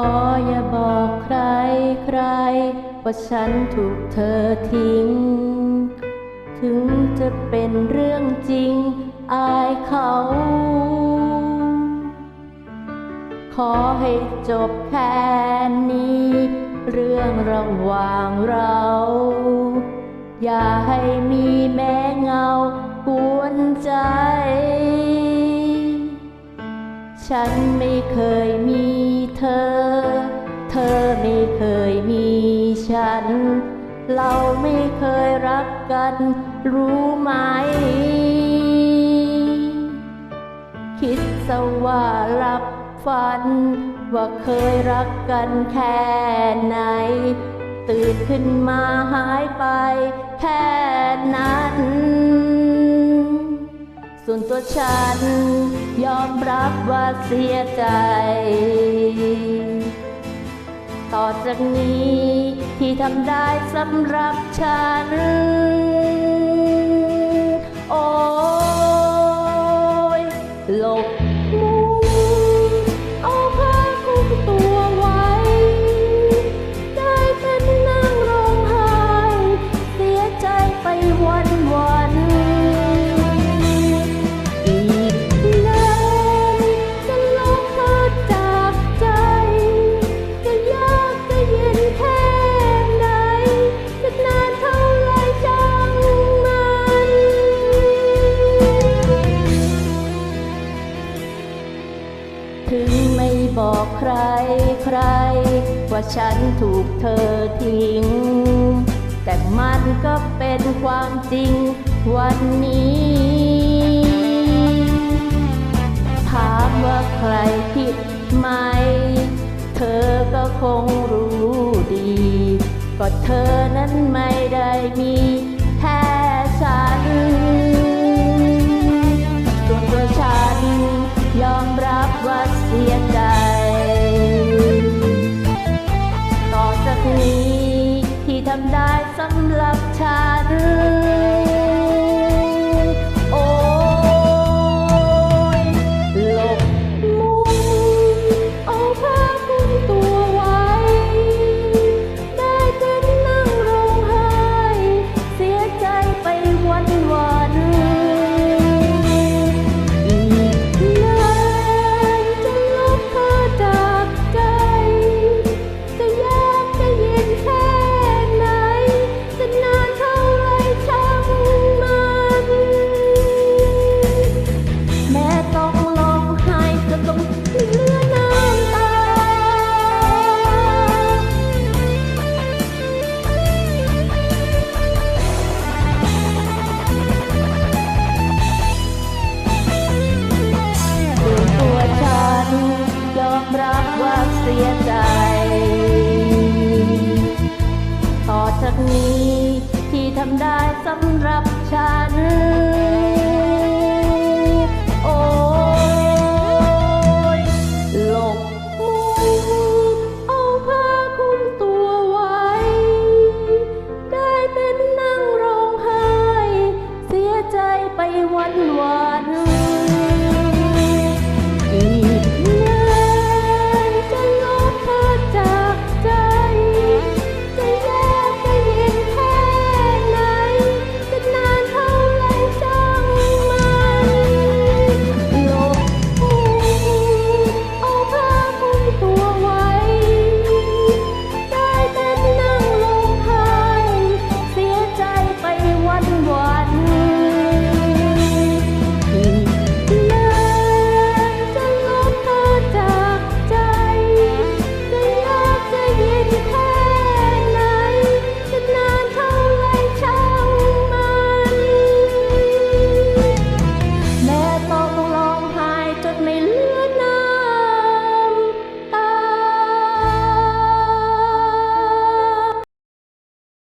ออย่าบอกใครใคร ว่าฉันถูกเธอทิ้ง ถึงจะเป็นเรื่องจริงอายเขา ขอให้จบแค่นี้ เรื่องระหว่างเรา อย่าให้มีแม้เงากวนใจ ฉันไม่เคยมี อ เธอไม่เคยมีฉัน เราไม่เคยรักกัน รู้ไหม คิดซะว่ารับฝัน ว่าเคยรักกันแค่ไหน ตื่นขึ้นมาหายไปแค่นั้น ส่วนตัวฉันยอมรับว่าเสียใจ ต่อจากนี้ที่ทำได้สำหรับฉัน โอ้ ถึงไม่บอกใครใคร ว่าฉันถูกเธอทิ้ง แต่มันก็เป็นความจริงวันนี้ ถามว่าใครผิดไหม เธอก็คงรู้ดี ก็เธอนั้นไม่ได้มีำได้สำหรับฉัน